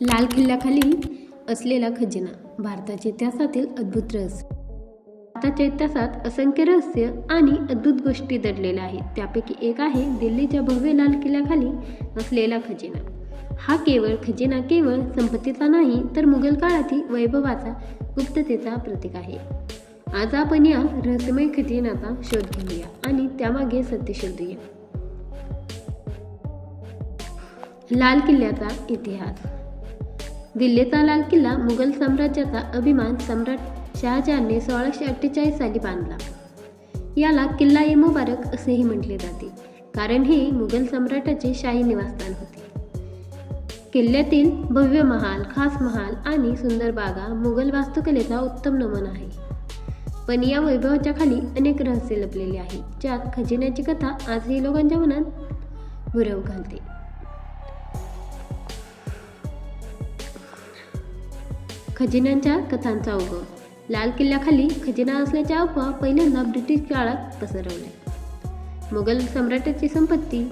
लाल किल्ल्याखाली असलेला खजिना भारताच्या इतिहासातील अद्भुत रहस्य. भारताच्या इतिहासात असंख्य रहस्य आणि अद्भुत गोष्टी दडलेल्या आहेत. त्यापैकी एक आहे दिल्लीच्या भव्य लाल किल्ल्याखाली असलेला खजिना. हा केवळ खजिना केवळ संपत्तीचा नाही तर मुघल काळातील वैभवाचा गुप्ततेचा प्रतीक आहे. आज आपण या रहस्यमय खजिनाचा शोध घेऊया आणि त्यामागे सत्य शोधूया. लाल किल्ल्याचा इतिहास. दिल्लीचा लाल किल्ला मुघल साम्राज्याचा अभिमान सम्राट शहाजहानने सोळाशे अठ्ठेचाळीस साली बांधला. याला किल्ला ए मुबारक असेही म्हटले जाते कारण हे मुघल सम्राटाचे शाही निवासस्थान होते. किल्ल्यातील भव्य महाल खास महाल आणि सुंदर बागा मुघल वास्तुकलेचा उत्तम नमन आहे. पण या वैभवाच्या खाली अनेक रहस्य लपलेले आहेत ज्यात खजिन्याची कथा आजही लोकांच्या मनात भुरव घालते. खजिन्यांच्या कथांचा उगम. लाल किल्ल्याखाली खजिना असल्याच्या अफवा पहिल्यांदा ब्रिटिश काळात पसरवल्या. मुघल सम्राटाची संपत्ती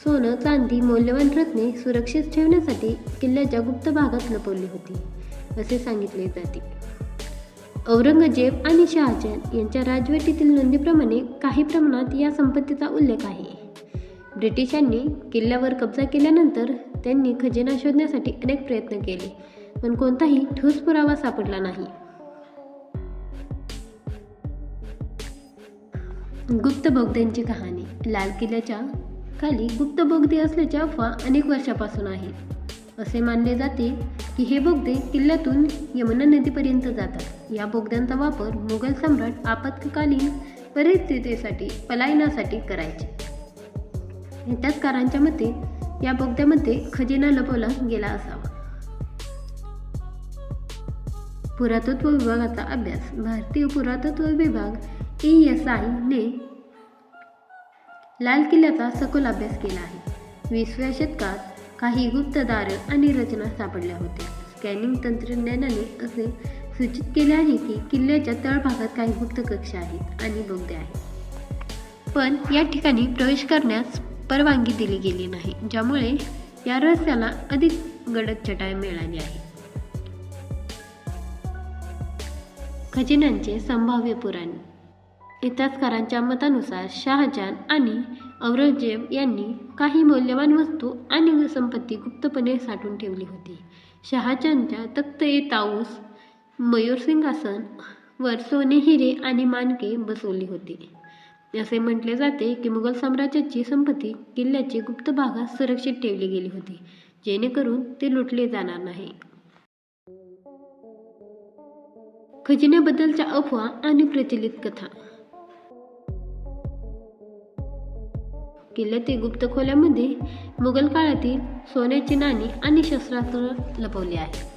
सोनं चांदी मौल्यवान रत्ने सुरक्षित ठेवण्यासाठी किल्ल्याच्या गुप्त भागात लपवली होती असे सांगितले जाते. औरंगजेब आणि शहाजहान यांच्या राजवटीतील नोंदीप्रमाणे काही प्रमाणात या संपत्तीचा उल्लेख आहे. ब्रिटिशांनी किल्ल्यावर कब्जा केल्यानंतर त्यांनी खजिना शोधण्यासाठी अनेक प्रयत्न केले पण कोणताही ठोस पुरावा सापडला नाही. गुप्त बोगद्यांची कहाणी लाल किल्ल्याच्या खाली गुप्त बोगदे असल्याच्या अफवा अनेक वर्षापासून आहेत असे मानले जाते की हे बोगदे किल्ल्यातून यमुना नदीपर्यंत जातात. या बोगद्यांचा वापर मुघल सम्राट आपत्कालीन परिस्थितीसाठी पलायनासाठी करायचे. इतिहासकारांच्या मते या बोगद्यामध्ये खजिना लपवला गेला असावा. पुरातत्व विभागाचा अभ्यास. भारतीय पुरातत्व विभाग ई एस आयने लाल किल्ल्याचा सखोल अभ्यास केला आहे. वीसव्या शतकात काही गुप्तदार आणि रचना सापडल्या होत्या. स्कॅनिंग तंत्रज्ञानाने असे सूचित केले आहे की किल्ल्याच्या तळभागात काही गुप्त कक्ष आहेत आणि बोगदे आहेत. पण या ठिकाणी प्रवेश करण्यास परवानगी दिली गेली नाही ज्यामुळे या रहस्याला अधिक गडद चटाई मिळाली आहे. खजिन्यांचे संभाव्य पुराण. इतिहासकारांच्या मतानुसार शहाजहान आणि औरंगजेब यांनी काही मौल्यवान वस्तू आणि संपत्ती गुप्तपणे साठवून ठेवली होती. शहाजहानच्या तख्त ए ताऊस मयूर सिंहासन वर सोने हिरे आणि मानके बसवली होती. असे म्हटले जाते की मुघल साम्राज्याची संपत्ती किल्ल्याची गुप्त भागात सुरक्षित ठेवली गेली होती जेणेकरून ते लुटले जाणार नाही. खजिन्याबद्दलच्या अफवा आणि प्रचलित कथा. किल्ल्यातील गुप्त खोल्यामध्ये मुघल काळातील सोन्याची नाणी आणि शस्त्रास्त्र लपवले आहे.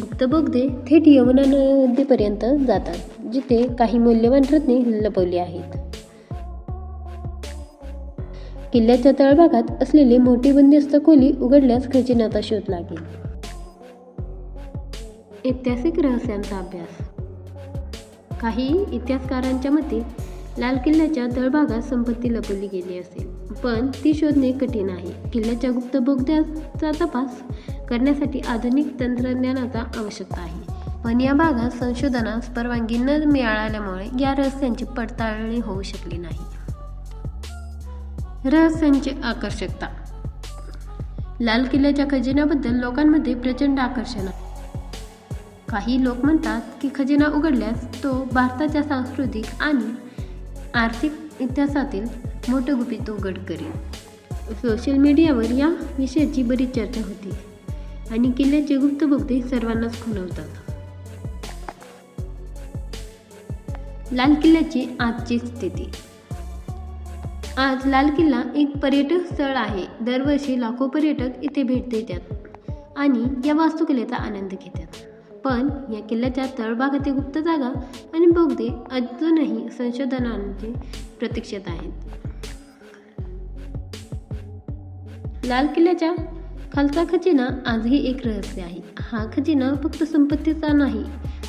गुप्त बोगदे थेट यमुना नदीपर्यंत जातात जिथे काही मौल्यवान रत्ने लपवली आहेत. किल्ल्याच्या तळभागात असलेली मोठी बंदिस्त खोली उघडल्यास खजिन्याचा शोध लागेल. ऐतिहासिक रहस्यांचा अभ्यास. काही इतिहासकारांच्या मते लाल किल्ल्याच्या तळभागात संपत्ती लपवली गेली असेल. पण ती शोधणे कठीण आहे. किल्ल्याच्या गुप्त बोगद्याचा तपास करण्यासाठी आधुनिक तंत्रज्ञानाचा आवश्यकता आहे. पण या भागात संशोधनास परवानगी न मिळाल्यामुळे या रहस्यांची पडताळणी होऊ शकली नाही. रहस्यांची आकर्षकता. लाल किल्ल्याच्या खजिन्याबद्दल लोकांमध्ये प्रचंड आकर्षण आहे. काही लोक म्हणतात की खजिना उघडल्यास तो भारताच्या सांस्कृतिक आणि आर्थिक इतिहासातील मोठं गुपित उघड करेल. सोशल मीडियावर या विषयाची बरीच चर्चा होती आणि किल्ल्याचे गुप्त बोगदे सर्वांनाच खुणवतात लाल किल्ल्याची आजची स्थिती. आज लाल किल्ला एक पर्यटक स्थळ आहे. दरवर्षी लाखो पर्यटक इथे भेट देतात आणि या वास्तुकलेचा आनंद घेतात. पण या किल्ल्याच्या तळभागातील गुप्त जागा आणि बोगदे अजूनही संशोधनांची प्रतीक्षेत आहेत. लाल किल्ल्याच्या खालचा खजिना आजही एक रहस्य आहे. हा खजिना फक्त संपत्तीचा नाही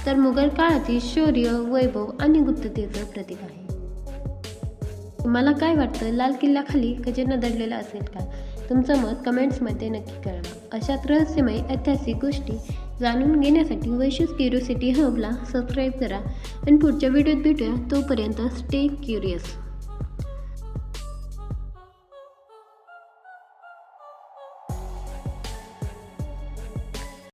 तर मुघल काळातील शौर्य वैभव आणि गुप्ततेचं प्रतीक आहे. तुम्हाला काय वाटतं? लाल किल्ल्याखाली खजिना दडलेला असेल का? तुमचं मत कमेंट्समध्ये नक्की कळवा. अशात रहस्यमय ऐतिहासिक गोष्टी जाणून घेण्यासाठी वैशिष क्युरिओसिटी हबला सबस्क्राईब करा. आणि पुढच्या व्हिडिओत भेटूया. तोपर्यंत स्टे क्युरियस